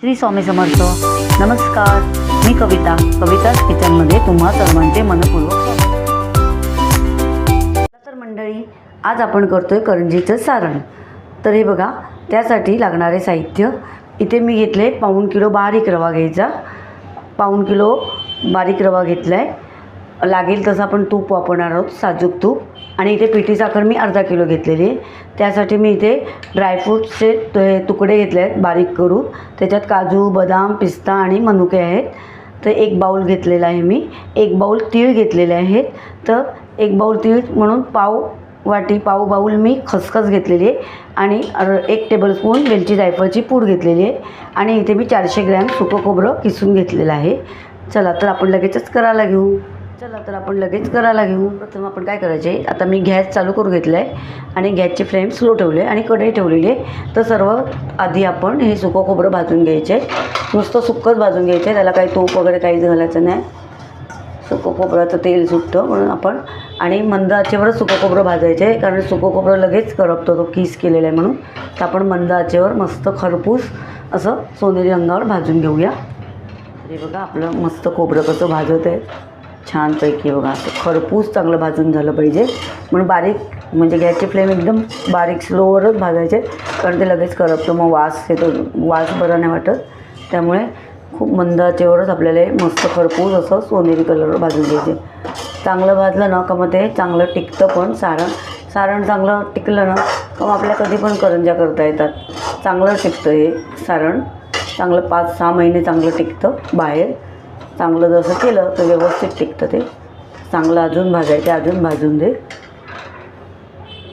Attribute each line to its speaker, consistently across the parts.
Speaker 1: श्री स्वामी समर्थ. नमस्कार. मी कविता. कविताच किचनमध्ये तुम्हा सर्वांचे मनपूर्वक तर मंडळी आज आपण करतोय करंजीचं सारण. तर हे बघा त्यासाठी लागणारे साहित्य. इथे मी घेतले पाऊण किलो बारीक रवा घ्यायचा. पाऊण किलो बारीक रवा घेतला आहे लागेल तसं आपण तूप वापरणार आहोत साजूक तूप. आणि इथे पिठी साखर मी अर्धा किलो घेतलेली आहे. त्यासाठी मी इथे ड्रायफ्रूटचे ते तुकडे घेतले आहेत बारीक करून. त्याच्यात काजू बदाम पिस्ता आणि मनुके आहेत. तर एक बाऊल घेतलेला आहे मी. एक बाऊल तीळ घेतलेले आहेत. तर एक बाऊल तीळ म्हणून पाव वाटी पाव बाऊल मी खसखस घेतलेली आहे. आणि एक टेबलस्पून वेलची जायफळची पूड घेतलेली आहे. आणि इथे मी चारशे ग्रॅम सुकं खोबरं किसून घेतलेलं आहे. चला तर आपण लगेचच करायला घेऊ. चला तर आपण लगेच करायला घेऊ हो, प्रथम आपण काय करायचे आता मी गॅस चालू करून घेतला आहे आणि गॅसचे फ्लेम स्लो ठेवले आणि कढई ठेवलेली आहे. तर सर्व आधी आपण हे सुकं खोबरं भाजून घ्यायचे आहे नुसतं सुकंच भाजून घ्यायचं आहे त्याला काही तूप वगैरे काहीच घालायचं नाही. सुकं खोबऱ्याचं तेल सुटतं म्हणून आपण आणि मंद आचेवरच सुकं खोबरं भाजायचं आहे. कारण सुकं खोबरं लगेच करपतो तो किस केलेला आहे म्हणून. तर आपण मंद आचेवर मस्त खरपूस असं सोनेरी रंगावर भाजून घेऊया. हे बघा आपलं मस्त खोबरं कसं भाजत आहे. छानपैकी बघा. असं खरपूस चांगलं भाजून झालं पाहिजे. म्हणून बारीक म्हणजे गॅसची फ्लेम एकदम बारीक स्लोवरच भाजायचे. कारण ते लगेच करपतो मग वास येतो वास बरा नाही वाटत. त्यामुळे खूप मंदाचेवरच आपल्याला मस्त खरपूस असं सोनेरी कलरवर भाजून घ्यायचे. चांगलं भाजलं ना का मग ते चांगलं टिकतं पण सारण. सारण चांगलं टिकलं ना का मग आपल्या कधी पण करंज्या करता येतात. चांगलं टिकतं हे सारण. चांगलं पाच सहा महिने चांगलं टिकतं बाहेर. चांगलं जसं केलं तर व्यवस्थित टिकतं ते. चांगलं अजून भाजायचे अजून भाजून दे.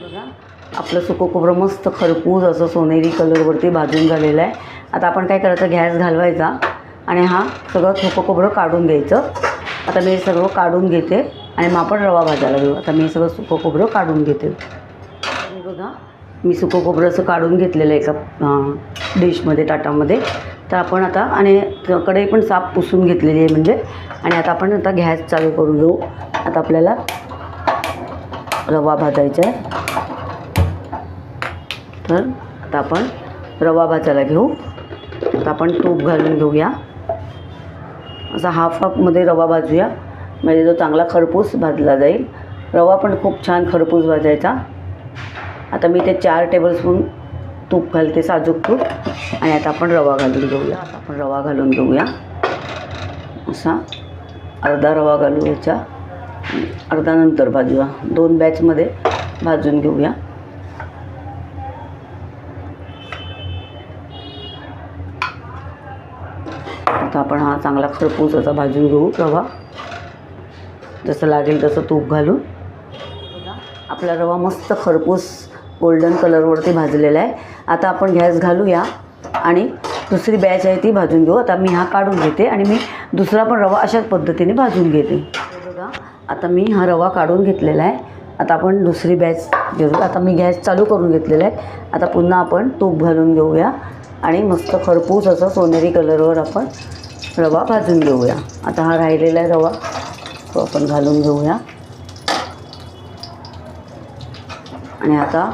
Speaker 1: बघा आपलं सुकं खोबरं मस्त खरपूस असं सोनेरी कलरवरती भाजून झालेलं आहे. आता आपण काय करायचं गॅस घालवायचा आणि हा सगळं सुकं खोबरं काढून घ्यायचं. आता मी हे सगळं काढून घेते आणि मग आपण रवा भाजायला घेऊ. आता मी हे सगळं सुकं खोबरं काढून घेते. बघा मी सुकं खोबरं असं काढून घेतलेलं आहे एका डिशमध्ये ताटामध्ये. तर आपण आता आणि कढई पण साफ पुसून घेतलेली आहे म्हणजे. आणि आता आपण आता गॅस चालू करून घेऊ आता आपल्याला रवा भाजायचा आहे. तर आता आपण रवा भाजायला घेऊ. आता आपण तूप घालून घेऊया. असा हाफ हाफमध्ये रवा भाजूया. म्हणजे तो चांगला खरपूस भाजला जाईल. रवा पण खूप छान खरपूस भाजायचा. आता मी ते चार टेबलस्पून तूप घालते साजूक तूप. आणि आता आपण रवा घालून घेऊया. आता आपण रवा घालून घेऊया. असा अर्धा रवा घालू याच्या अर्धा नंतर भाजूया. दोन बॅचमध्ये भाजून घेऊया. आता आपण हा चांगला खरपूस असा भाजून घेऊ रवा. जसं लागेल तसं तूप घालून. आपला रवा मस्त खरपूस गोल्डन कलरवरती भाजलेला आहे. आता आपण गॅस घालूया. आणि दुसरी बॅच आहे ती भाजून घेऊ. आता मी हा काढून घेते आणि मी दुसरा पण रवा अशाच पद्धतीने भाजून घेते. बघा आता मी हा रवा काढून घेतलेला आहे. आता आपण दुसरी बॅच घेऊ आता मी गॅस चालू करून घेतलेला आहे. आता पुन्हा आपण तूप घालून घेऊया. आणि मस्त खरपूस असं सोनेरी कलरवर आपण रवा भाजून घेऊया. आता हा राहिलेला आहे रवा. तो आपण घालून घेऊया. आणि आता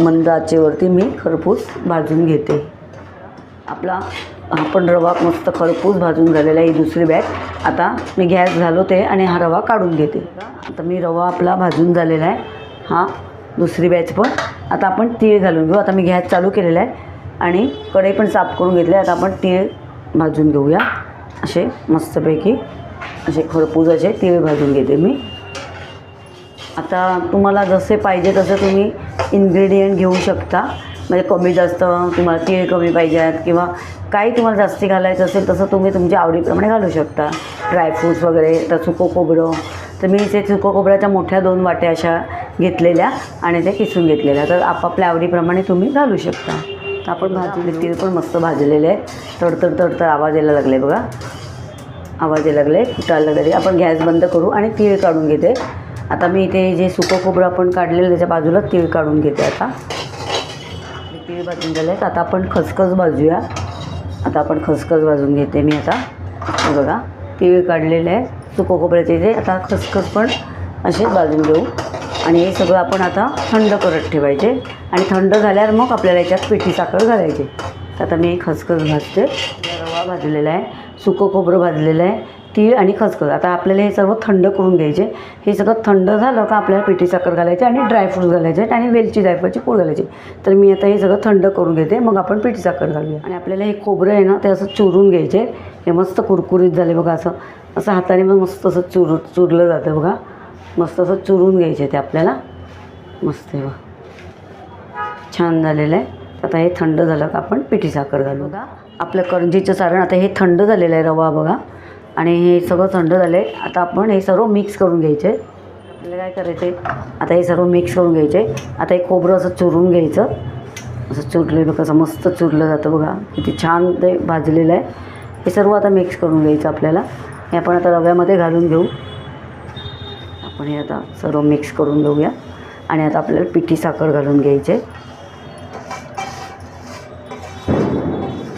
Speaker 1: मंद आचेवरती मी खरपूस भाजून घेते. आपला हा पण रवा मस्त खरपूस भाजून झालेला आहे ही दुसरी बॅग आता मी गॅस घालवते आणि हा रवा काढून घेते. आता मी रवा आपला भाजून झालेला आहे हा दुसरी बॅच पण. आता आपण तीळ घालून घेऊ. आता मी गॅस चालू केलेला आहे आणि कढई पण साफ करून घेतले आता आपण तीळ भाजून घेऊया. असे मस्तपैकी असे खरपूस असे तीळ भाजून घेते मी. आता तुम्हाला जसे पाहिजे तसं तुम्ही इन्ग्रेडियंट घेऊ शकता. म्हणजे कमी जास्त तुम्हाला तीळ कमी पाहिजेत किंवा काही तुम्हाला जास्ती घालायचं असेल तसं तुम्ही तुमच्या आवडीप्रमाणे घालू शकता. ड्रायफ्रूट्स वगैरे तर सुको खोबरं. तर मी इथे सुकं खोबऱ्याच्या मोठ्या दोन वाट्या अशा घेतलेल्या आणि त्या किसून घेतलेल्या. तर आपापल्या आवडीप्रमाणे तुम्ही घालू शकता. आपण भाजले तीळ पण मस्त भाजलेले आहेत. तडतड तडतड आवाज यायला लागले बघा. आवाज यायला लागले फुटायला लागले. आपण गॅस बंद करू आणि तीळ काढून घेते. आता मी इथे जे सुकं खोबरं आपण काढलेलं त्याच्या बाजूला तीळ काढून घेते आता. तीळ भाजून झाले आता आपण खसखस भाजूया. आता आपण खसखस भाजून घेते मी आता. हे बघा तीळ काढलेले आहे. सुकं खोबऱ्याचे इथे आता खसखस पण असेच भाजून घेऊ. आणि हे सगळं आपण आता थंड करत ठेवायचे. आणि थंड झाल्यावर मग आपल्याला याच्यात पिठी साखर घालायची. आता मी खसखस भाजते. रवा भाजलेला आहे. सुकं खोबरं भाजलेलं आहे. तीळ आणि खसखस. आता आपल्याला हे सर्व थंड करून घ्यायचे. हे सगळं थंड झालं का आपल्याला पिठी साखर घालायची आणि ड्रायफ्रूट घालायचे आणि वेलची जायफळची पूड घालायची. तर मी आता हे सगळं थंड करून घेते. मग आपण पिठी साखर घालूया. आणि आपल्याला हे खोबरं आहे ना ते असं चुरून घ्यायचे. हे मस्त कुरकुरीत झाले बघा असं. असं हाताने मग मस्त असं चुर चुरलं जातं बघा. मस्त असं चुरून घ्यायचे ते आपल्याला. मस्त आहे बघा. छान झालेलं आहे. आता हे थंड झालं का आपण पिठी साखर घालू बघा आपलं करंजीचं सारण आता हे थंड झालेलं आहे रवा बघा. आणि हे सगळं थंड झालं आहे आता आपण हे सर्व मिक्स करून घ्यायचे. आपल्याला काय करायचं आहे आता हे सर्व मिक्स करून घ्यायचे. आता हे खोबरं असं चुरून घ्यायचं. असं चुरलं बघा असं मस्त चुरलं जातं बघा. किती छान ते भाजलेलं आहे. हे सर्व आता मिक्स करून घ्यायचं आपल्याला. हे आपण आता रव्यामध्ये घालून घेऊ. आपण हे आता सर्व मिक्स करून घेऊया. आणि आता आपल्याला पिठी साखर घालून घ्यायचे.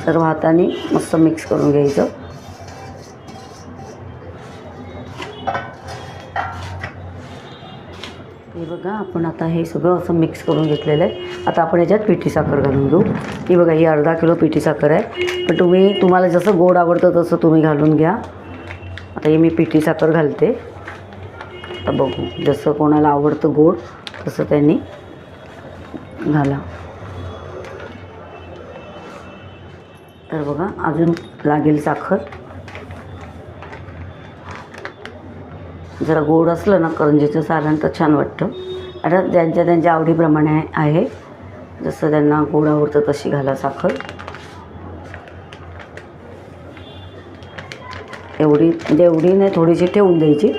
Speaker 1: सर्व हाताने मस्त मिक्स करून घ्यायचं. हे बघा आपण आता हे सगळं असं मिक्स करून घेतलेलं आहे. आता आपण याच्यात पिठी साखर घालून घेऊ. ही बघा ही अर्धा किलो पिठी साखर आहे. पण तुम्ही तुम्हाला जसं गोड आवडतं तसं तुम्ही घालून घ्या. आता ही मी पिठी साखर घालते. आता बघू जसं कोणाला आवडतं गोड तसं त्यांनी घाला. तर बघा अजून लागेल साखर. जरा गोड असलं ना करंजीचं सारण तर छान वाटतं. आता ज्यांच्या त्यांच्या आवडीप्रमाणे आहे. जसं त्यांना गोड आवडतं तशी घाला साखर. एवढी म्हणजे एवढी नाही थोडीशी ठेवून द्यायची.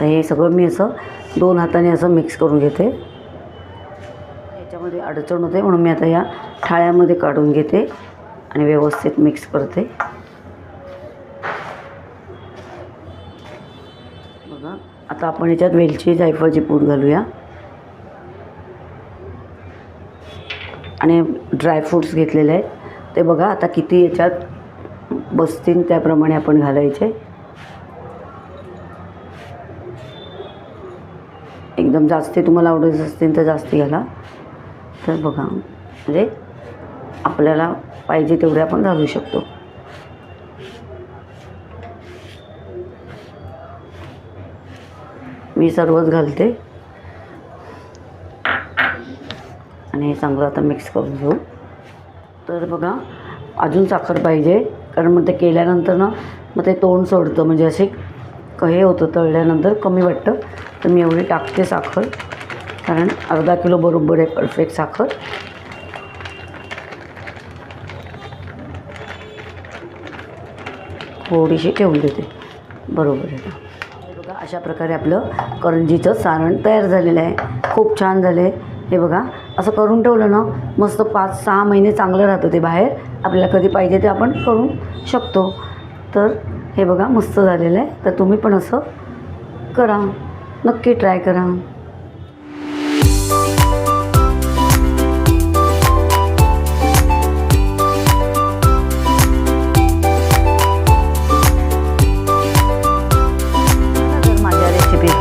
Speaker 1: तर हे सगळं मी असं दोन हाताने असं मिक्स करून घेते. याच्यामध्ये अडचण होते म्हणून मी आता या थाळ्यामध्ये काढून घेते आणि व्यवस्थित मिक्स करते. आता आपण याच्यात वेलची जायफळची पूड घालूया. आणि ड्रायफ्रूट्स घेतलेले आहेत. ते बघा आता किती याच्यात बसतील त्याप्रमाणे आपण घालायचे. एकदम जास्ती तुम्हाला आवडत असतील तर जास्ती घाला. तर बघा म्हणजे आपल्याला पाहिजे तेवढे आपण घालू शकतो. मी सर्वच घालते. आणि हे चांगलं आता मिक्स करून घेऊ. तर बघा अजून साखर पाहिजे. कारण मग ते केल्यानंतर ना मग ते तोंड सोडतं. म्हणजे असे क- हे होतं तळल्यानंतर कमी वाटतं. तर मी एवढी टाकते साखर. कारण अर्धा किलो बरोबर आहे परफेक्ट साखर. थोडीशी ठेवून देते. बरोबर आहे. बघा अशा प्रकारे आपलं करंजीचं सारण तयार झालेलं आहे. खूप छान झालं. आहे हे बघा असं करून ठेवलं ना मस्त पाच सहा महिने चांगलं राहतं ते बाहेर. आपल्याला कधी पाहिजे ते आपण करू शकतो. तर हे बघा मस्त झालेलं आहे. तर तुम्ही पण असं करा. नक्की ट्राय करा.